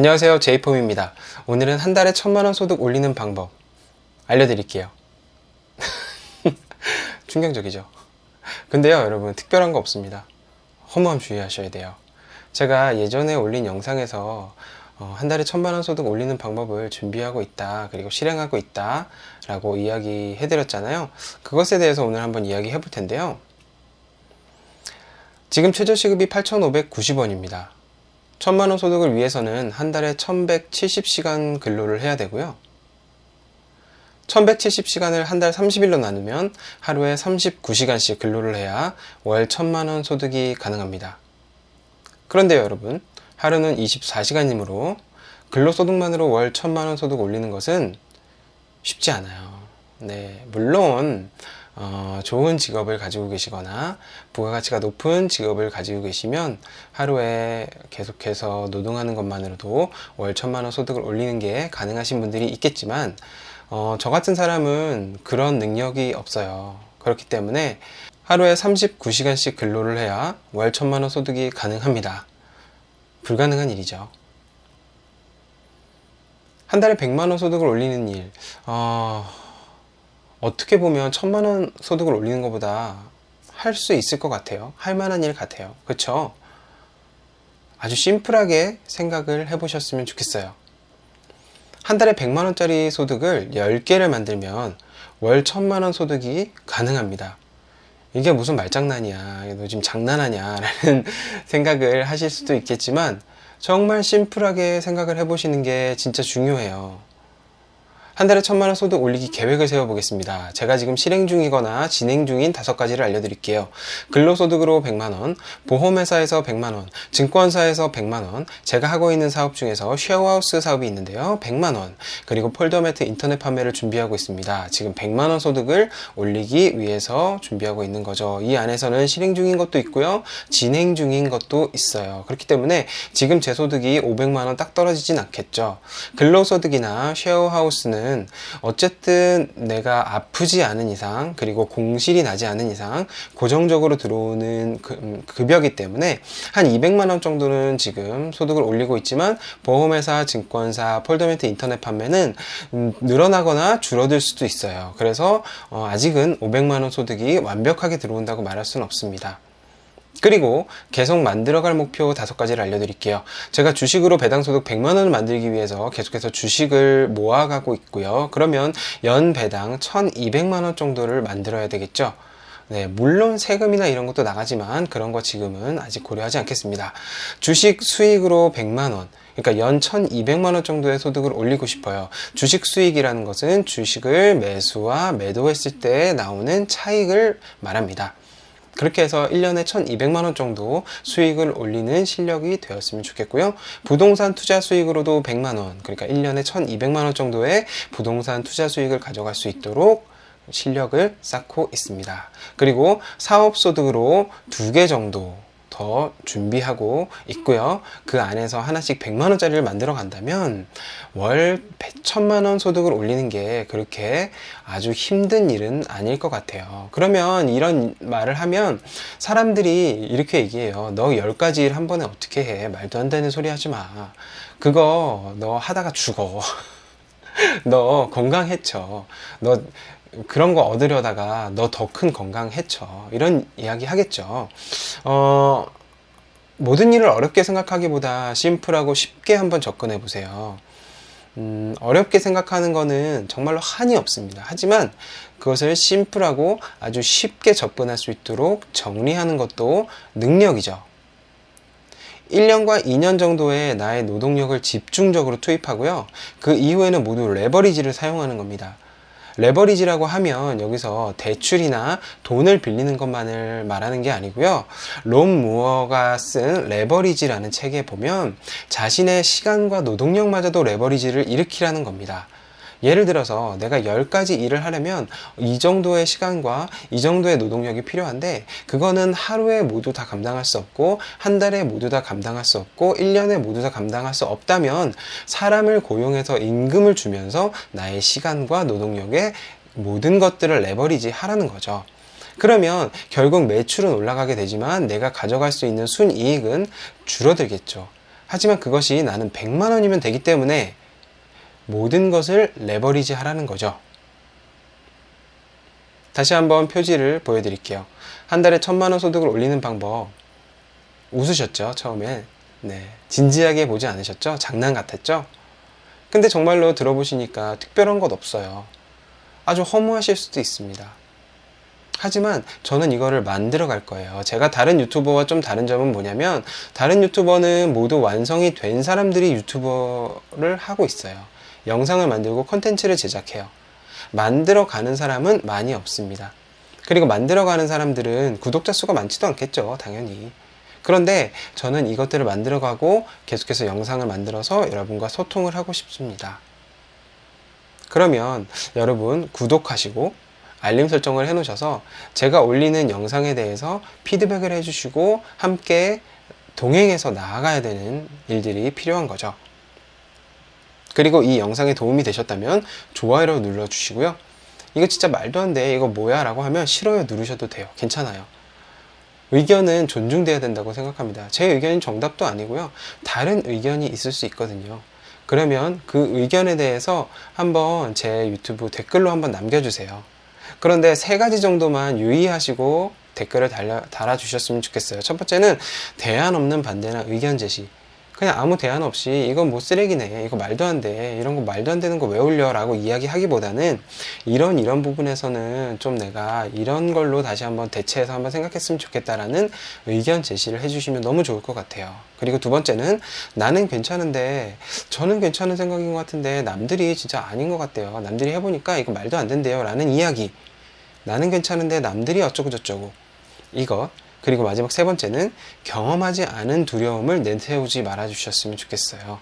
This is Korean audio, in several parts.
안녕하세요. 제이폼입니다. 오늘은 한 달에 천만원 소득 올리는 방법 알려드릴게요. 충격적이죠? 근데요, 여러분, 특별한 거 없습니다. 허무함 주의하셔야 돼요. 제가 예전에 올린 영상에서 어, 한 달에 천만원 소득 올리는 방법을 준비하고 있다, 그리고 실행하고 있다, 라고 이야기 해드렸잖아요. 그것에 대해서 오늘 한번 이야기 해볼 텐데요. 지금 최저시급이 8,590원입니다. 천만원 소득을 위해서는 한 달에 1170시간 근로를 해야 되고요. 1170시간을 한 달 30일로 나누면 하루에 39시간씩 근로를 해야 월 천만원 소득이 가능합니다. 그런데요, 여러분. 하루는 24시간이므로 근로소득만으로 월 천만원 소득 올리는 것은 쉽지 않아요. 네, 물론 어, 좋은 직업을 가지고 계시거나 부가가치가 높은 직업을 가지고 계시면 하루에 계속해서 노동하는 것만으로도 월 천만 원 소득을 올리는 게 가능하신 분들이 있겠지만 어, 저 같은 사람은 그런 능력이 없어요. 그렇기 때문에 하루에 39시간씩 근로를 해야 월 천만 원 소득이 가능합니다. 불가능한 일이죠. 한 달에 100만 원 소득을 올리는 일, 어, 어떻게 보면 천만 원 소득을 올리는 것보다 할 수 있을 것 같아요. 할 만한 일 같아요. 그쵸? 아주 심플하게 생각을 해보셨으면 좋겠어요. 한 달에 100만 원짜리 소득을 10개를 만들면 월 천만 원 소득이 가능합니다. 이게 무슨 말장난이야. 너 지금 장난하냐. 라는 생각을 하실 수도 있겠지만 정말 심플하게 생각을 해보시는 게 진짜 중요해요. 한 달에 천만 원 소득 올리기 계획을 세워보겠습니다. 제가 지금 실행 중이거나 진행 중인 다섯 가지를 알려드릴게요. 근로소득으로 100만 원, 보험회사에서 100만 원, 증권사에서 100만 원, 제가 하고 있는 사업 중에서 쉐어하우스 사업이 있는데요. 100만 원, 그리고 폴더매트 인터넷 판매를 준비하고 있습니다. 지금 100만 원 소득을 올리기 위해서 준비하고 있는 거죠. 이 안에서는 실행 중인 것도 있고요. 진행 중인 것도 있어요. 그렇기 때문에 지금 제 소득이 500만 원 딱 떨어지진 않겠죠. 근로소득이나 쉐어하우스는 이유는 어쨌든 내가 아프지 않은 이상 그리고 공실이 나지 않은 이상 고정적으로 들어오는 그, 음, 급여기 때문에 한 200만 원 정도는 지금 소득을 올리고 있지만 보험회사, 증권사, 폴더매트 인터넷 판매는 음, 늘어나거나 줄어들 수도 있어요. 그래서 어, 아직은 500만 원 소득이 완벽하게 들어온다고 말할 수는 없습니다. 그리고 계속 만들어갈 목표 다섯 가지를 알려드릴게요. 제가 주식으로 배당소득 100만원을 만들기 위해서 계속해서 주식을 모아가고 있고요. 그러면 연 배당 1200만원 정도를 만들어야 되겠죠. 네, 물론 세금이나 이런 것도 나가지만 그런 거 지금은 아직 고려하지 않겠습니다. 주식 수익으로 100만원, 그러니까 연 1200만원 정도의 소득을 올리고 싶어요. 주식 수익이라는 것은 주식을 매수와 매도했을 때 나오는 차익을 말합니다. 그렇게 해서 1년에 1200만 원 정도 수익을 올리는 실력이 되었으면 좋겠고요. 부동산 투자 수익으로도 100만 원, 그러니까 1년에 1200만 원 정도의 부동산 투자 수익을 가져갈 수 있도록 실력을 쌓고 있습니다. 그리고 사업 소득으로 두 개 정도 더 준비하고 있고요. 그 안에서 하나씩 100만 원짜리를 만들어 간다면 월 1천만 원 소득을 올리는 게 그렇게 아주 힘든 일은 아닐 것 같아요. 그러면 이런 말을 하면 사람들이 이렇게 얘기해요. 너 10가지 일 한 번에 어떻게 해? 말도 안 되는 소리 하지 마. 그거 너 하다가 죽어. 너 건강 해쳐. 너 그런 거 얻으려다가 너 더 큰 건강 해쳐. 이런 이야기 하겠죠. 어, 모든 일을 어렵게 생각하기보다 심플하고 쉽게 한번 접근해 보세요. 음, 어렵게 생각하는 거는 정말로 한이 없습니다. 하지만 그것을 심플하고 아주 쉽게 접근할 수 있도록 정리하는 것도 능력이죠. 1년과 2년 정도의 나의 노동력을 집중적으로 투입하고요. 그 이후에는 모두 레버리지를 사용하는 겁니다. 레버리지라고 하면 여기서 대출이나 돈을 빌리는 것만을 말하는 게 아니고요. 롬 무어가 쓴 레버리지라는 책에 보면 자신의 시간과 노동력마저도 레버리지를 일으키라는 겁니다. 예를 들어서 내가 10가지 일을 하려면 이 정도의 시간과 이 정도의 노동력이 필요한데 그거는 하루에 모두 다 감당할 수 없고 한 달에 모두 다 감당할 수 없고 1년에 모두 다 감당할 수 없다면 사람을 고용해서 임금을 주면서 나의 시간과 노동력에 모든 것들을 레버리지 하라는 거죠. 그러면 결국 매출은 올라가게 되지만 내가 가져갈 수 있는 순이익은 줄어들겠죠. 하지만 그것이 나는 100만 원이면 되기 때문에 모든 것을 레버리지 하라는 거죠. 다시 한번 표지를 보여드릴게요. 한 달에 천만 원 소득을 올리는 방법. 웃으셨죠? 처음에. 네. 진지하게 보지 않으셨죠? 장난 같았죠? 근데 정말로 들어보시니까 특별한 것 없어요. 아주 허무하실 수도 있습니다. 하지만 저는 이거를 만들어 갈 거예요. 제가 다른 유튜버와 좀 다른 점은 뭐냐면 다른 유튜버는 모두 완성이 된 사람들이 유튜버를 하고 있어요. 영상을 만들고 콘텐츠를 제작해요. 만들어 가는 사람은 많이 없습니다. 그리고 만들어 가는 사람들은 구독자 수가 많지도 않겠죠. 당연히. 그런데 저는 이것들을 만들어 가고 계속해서 영상을 만들어서 여러분과 소통을 하고 싶습니다. 그러면 여러분 구독하시고 알림 설정을 해 놓으셔서 제가 올리는 영상에 대해서 피드백을 해 주시고 함께 동행해서 나아가야 되는 일들이 필요한 거죠. 그리고 이 영상에 도움이 되셨다면 좋아요를 눌러 주시고요. 이거 진짜 말도 안 돼. 이거 뭐야? 라고 하면 싫어요 누르셔도 돼요. 괜찮아요. 의견은 존중돼야 된다고 생각합니다. 제 의견이 정답도 아니고요. 다른 의견이 있을 수 있거든요. 그러면 그 의견에 대해서 한번 제 유튜브 댓글로 한번 남겨주세요. 그런데 세 가지 정도만 유의하시고 댓글을 달려, 달아주셨으면 좋겠어요. 첫 번째는 대안 없는 반대나 의견 제시. 그냥 아무 대안 없이 이건 뭐 쓰레기네 이거 말도 안 돼 이런 거 말도 안 되는 거 왜 올려 라고 이야기하기보다는 이런 이런 부분에서는 좀 내가 이런 걸로 다시 한번 대체해서 한번 생각했으면 좋겠다라는 의견 제시를 해주시면 너무 좋을 것 같아요. 그리고 두 번째는 나는 괜찮은데 저는 괜찮은 생각인 것 같은데 남들이 진짜 아닌 것 같대요. 남들이 해보니까 이거 말도 안 된대요 라는 이야기. 나는 괜찮은데 남들이 어쩌고 저쩌고. 이것 그리고 마지막 세 번째는 경험하지 않은 두려움을 내세우지 말아 주셨으면 좋겠어요.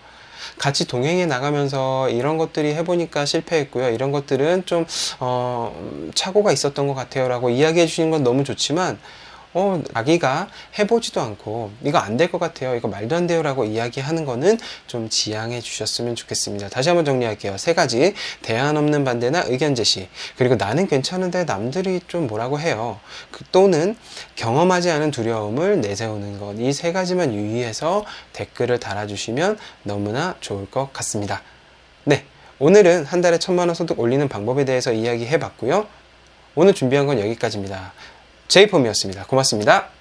같이 동행해 나가면서 이런 것들이 해보니까 실패했고요. 이런 것들은 좀, 어, 착오가 있었던 것 같아요. 라고 이야기해 주시는 건 너무 좋지만, 어, 자기가 해보지도 않고, 이거 안 될 것 같아요. 이거 말도 안 돼요. 라고 이야기하는 거는 좀 지양해 주셨으면 좋겠습니다. 다시 한번 정리할게요. 세 가지. 대안 없는 반대나 의견 제시. 그리고 나는 괜찮은데 남들이 좀 뭐라고 해요. 그 또는 경험하지 않은 두려움을 내세우는 것. 이 세 가지만 유의해서 댓글을 달아주시면 너무나 좋을 것 같습니다. 네. 오늘은 한 달에 천만 원 소득 올리는 방법에 대해서 이야기해 봤고요. 오늘 준비한 건 여기까지입니다. 제이폼이었습니다. 고맙습니다.